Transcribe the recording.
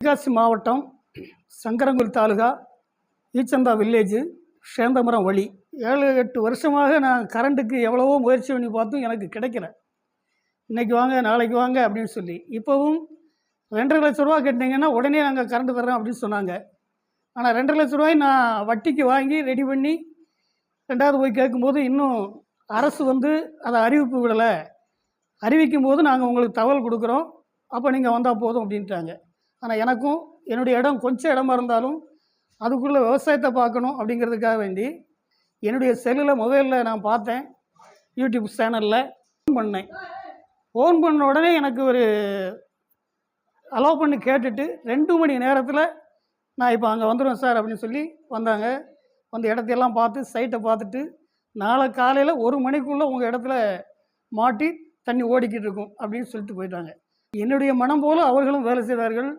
தென்காசி மாவட்டம் சங்கரங்குல் தாலுகா ஈச்சந்தா வில்லேஜு சேந்தமரம் வழி. ஏழு எட்டு வருஷமாக நான் கரண்ட்டுக்கு எவ்வளவோ முயற்சி பண்ணி பார்த்தும் எனக்கு கிடைக்கல. இன்றைக்கி வாங்க நாளைக்கு வாங்க அப்படின்னு சொல்லி. இப்போவும் ரெண்டரை லட்ச ரூபா கட்டினீங்கன்னா உடனே நாங்கள் கரண்ட் தரோம் அப்படின்னு சொன்னாங்க. ஆனால் ரெண்டரை லட்ச ரூபாய் நான் வட்டிக்கு வாங்கி ரெடி பண்ணி ரெண்டாவது போய் கேட்கும்போது இன்னும் அரசு வந்து அதை அறிவிப்பு விடலை. அறிவிக்கும் போது நாங்கள் உங்களுக்கு தகவல் கொடுக்குறோம். அப்போ நீங்கள் வந்தால் போதும் அப்படின்ட்டாங்க. ஆனால் எனக்கும் என்னுடைய இடம் கொஞ்சம் இடமா இருந்தாலும் அதுக்குள்ளே விவசாயத்தை பார்க்கணும் அப்படிங்கிறதுக்காக வேண்டி என்னுடைய செல்லில் மொபைலில் நான் பார்த்தேன். யூடியூப் சேனலில் ஃபோன் பண்ணேன். ஃபோன் பண்ண உடனே எனக்கு ஒரு அலோவ் பண்ணி கேட்டுட்டு ரெண்டு மணி நேரத்தில் நான் இப்போ அங்கே வந்துடுவேன் சார் அப்படின்னு சொல்லி வந்தாங்க. வந்து இடத்தையெல்லாம் பார்த்து சைட்டை பார்த்துட்டு நாளை காலையில் ஒரு மணிக்குள்ளே உங்கள் இடத்துல மாட்டி தண்ணி ஓடிக்கிட்டு இருக்கும் அப்படின்னு சொல்லிட்டு போயிட்டாங்க. என்னுடைய மனம் போல அவர்களும் வேலை செய்தார்கள்.